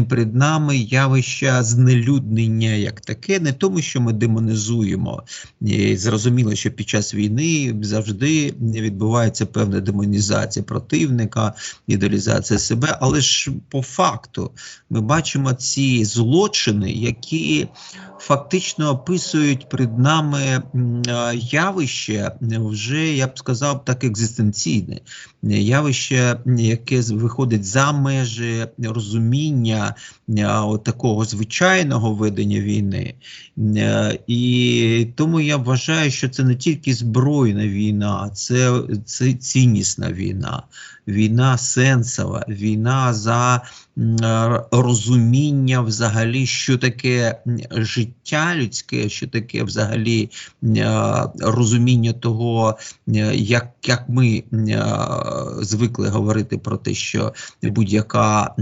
перед нами явище знелюднення як таке, не тому, що ми демонізуємо. І зрозуміло, що під час війни завжди відбувається певна демонізація противника, ідеалізація себе, але ж по факту ми бачимо ці злочини, які фактично описують перед нами явище вже, я б сказав, так екзистенційне явище, яке виходить за межі розуміння такого звичайного ведення війни. І тому я вважаю, що це не тільки збройна війна, це, це ціннісна війна, війна сенсова, війна за е, розуміння взагалі, що таке життя людське, що таке взагалі е, розуміння того, е, як, як ми звикли говорити про те, що будь-яка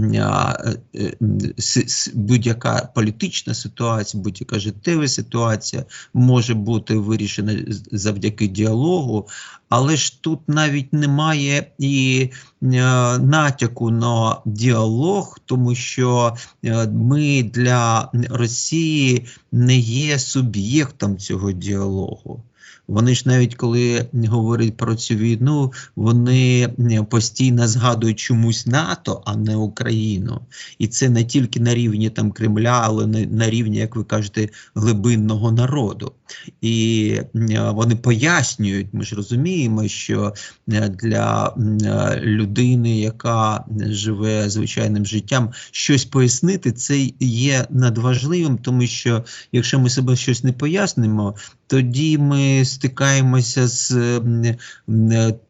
будь-яка політична ситуація, будь-яка життєва ситуація може бути вирішена завдяки діалогу, але ж тут навіть немає і е, натяку на діалог, тому що е, ми для Росії не є суб'єктом цього діалогу. Вони ж навіть коли говорять про цю війну, вони е, постійно згадують чомусь НАТО, а не Україну. І це не тільки на рівні там Кремля, але на, на рівні, як ви кажете, глибинного народу. І е, вони пояснюють, ми ж розуміємо, що е, для е, людини, яка живе звичайним життям, щось пояснити, це є надважливим, тому що якщо ми себе щось не пояснимо, тоді ми стикаємося з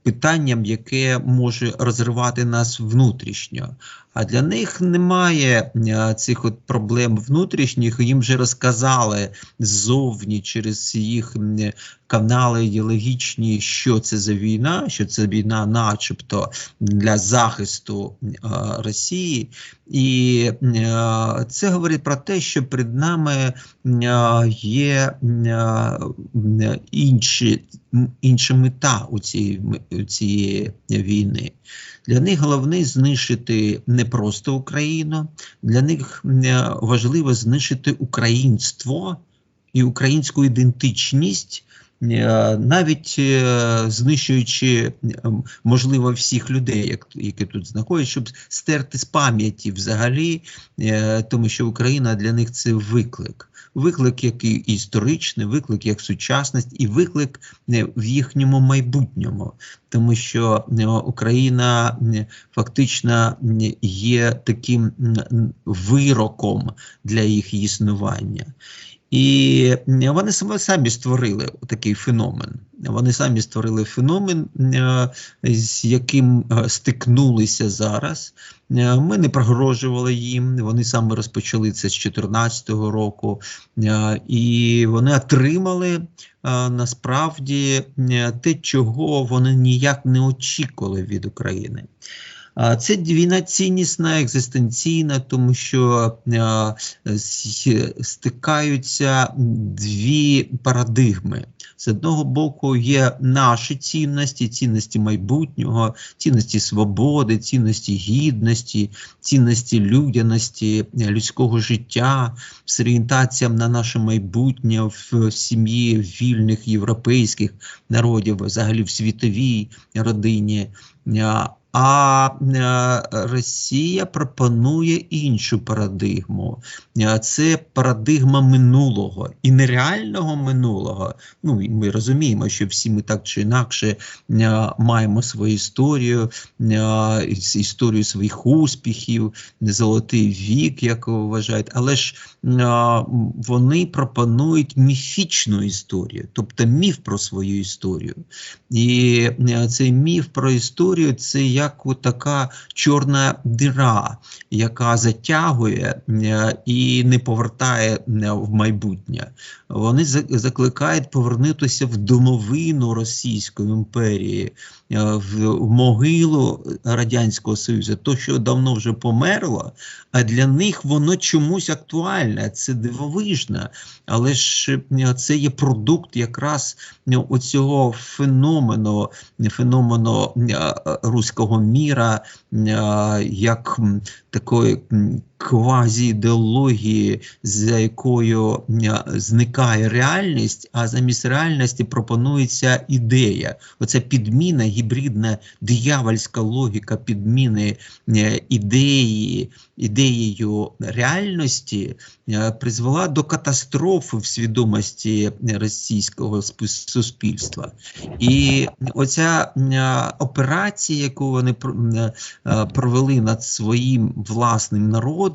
питанням, яке може розривати нас внутрішньо. А для них немає е, цих от проблем внутрішніх. Їм вже розказали ззовні через їх м, канали ідеологічні, що це за війна, що це війна, начебто, для захисту е, Росії. І е, це говорить про те, що перед нами е, є е, інші, інша мета у цієї, у війни. Для них головне знищити не просто Україну, для них е, важливо знищити українство і українську ідентичність, навіть е, знищуючи е, можливо всіх людей, як- які тут знаходяться, щоб стерти з пам'яті взагалі, е, тому що Україна для них це виклик. Виклик як історичний, виклик як сучасність, і виклик е, в їхньому майбутньому, тому що е, Україна е, фактично е, є таким вироком для їх існування. І вони самі створили такий феномен. Вони самі створили феномен, е, з яким е, стикнулися зараз. Е, Ми не прогрожували їм. Вони саме розпочали це з 2014 року, і вони отримали насправді те, чого вони ніяк не очікували від України. Це війна ціннісна, екзистенційна, тому що стикаються дві парадигми. З одного боку, є наші цінності, цінності майбутнього, цінності свободи, цінності гідності, цінності людяності, людського життя, з орієнтацією на наше майбутнє в сім'ї вільних європейських народів, взагалі в світовій родині. А е, Росія пропонує іншу парадигму. Е, Це парадигма минулого і нереального минулого. Ну ми розуміємо, що всі ми так чи інакше е, маємо свою історію, історію своїх успіхів, золотий вік, як вважають, але ж вони пропонують міфічну історію, тобто міф про свою історію. І цей міф про історію це як така чорна дира, яка затягує е, і не повертає е, в майбутнє. Вони закликають повернутися в домовину Російської імперії, е, в могилу Радянського Союзу, то, що давно вже померло, а для них воно чомусь актуальне. Це дивовижно. Але ж це є продукт якраз оцього феномену, феномену руського міра, е, як такої квазі-ідеології, за якою е, зникає реальність, а замість реальності пропонується ідея. Оця підміна, гібридна диявольська логіка підміни е, ідеї, ідеєю реальності е, призвела до катастрофи в свідомості російського суспільства. І оця операція, яку вони пр- провели над своїм власним народом,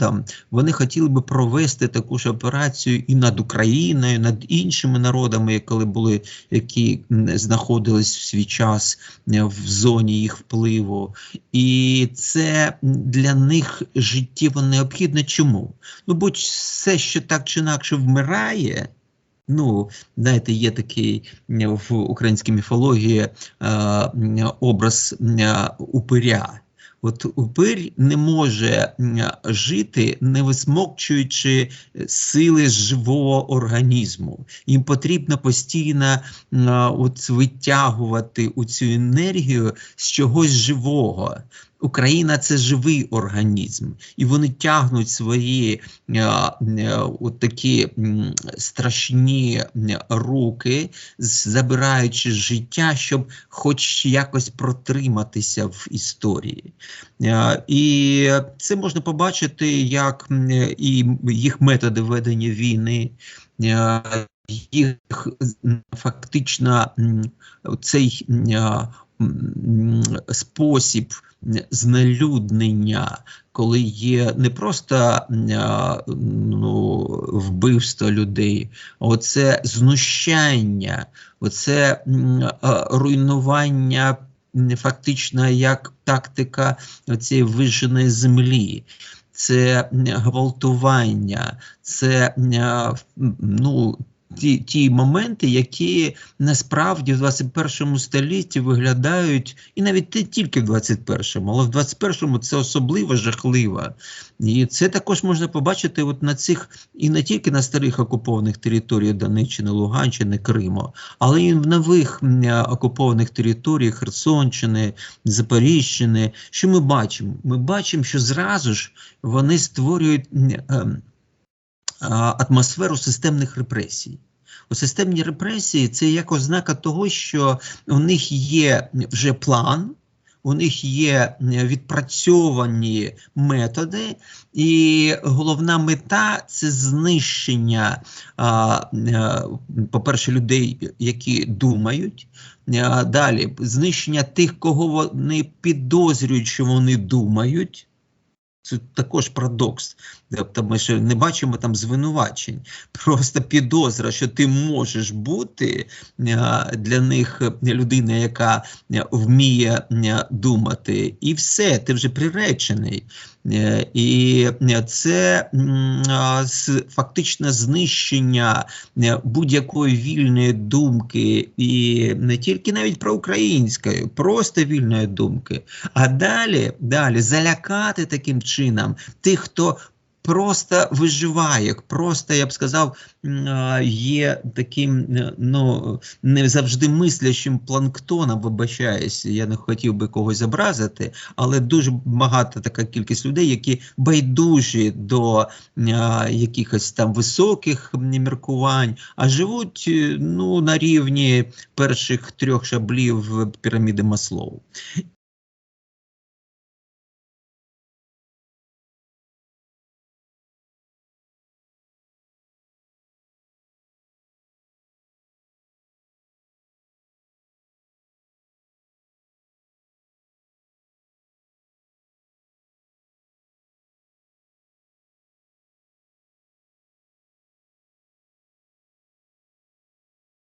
вони хотіли би провести таку ж операцію і над Україною, над іншими народами, коли були, які знаходились в свій час е, в зоні їх впливу. І це для них життєво необхідно. Чому? Ну, бо все, що так чи інакше вмирає. Ну, знаєте, є такий в українській міфології е, образ е, упиря. От упир не може жити, не висмокчуючи сили живого організму. Їм потрібно постійно от витягувати цю енергію з чогось живого. Україна це живий організм, і вони тягнуть свої е, е, от такі страшні руки, забираючи життя, щоб хоч якось протриматися в історії. Е, І це можна побачити, як і їх методи ведення війни. е, Їх фактично цей м, спосіб знелюднення, коли є не просто ну, вбивство людей, оце знущання, оце руйнування фактично як тактика цієї виженої землі. Це гвалтування, це ну, ті, ті моменти, які насправді в 21 столітті виглядають, і навіть не тільки в 21-му, але в 21-му це особливо жахливо. І це також можна побачити от на цих, і не тільки на старих окупованих територіях Донеччини, Луганщини, Криму, але і в нових окупованих територіях Херсонщини, Запоріжщини. Що ми бачимо? Ми бачимо, що зразу ж вони створюють. ем, атмосферу системних репресій. У системні репресії це як ознака того, що у них є вже план, у них є відпрацьовані методи, і головна мета це знищення, по-перше, людей, які думають. Далі знищення тих, кого вони підозрюють, що вони думають. Це також парадокс. Тобто ми ще не бачимо там звинувачень. Просто підозра, що ти можеш бути е, для них людина, яка е, вміє е, думати, і все, ти вже приречений. Е, І це фактично знищення е, будь-якої вільної думки, і не тільки навіть про української, просто вільної думки. А далі, далі залякати таким чином тих, хто просто виживає, просто я б сказав, є таким е, ну не завжди мислячим планктоном, вибачаюсь, я не хотів би когось образити, але дуже багата така кількість людей, які байдужі до а, якихось там високих міркувань, а живуть е, ну на рівні перших трьох шаблів піраміди Маслоу.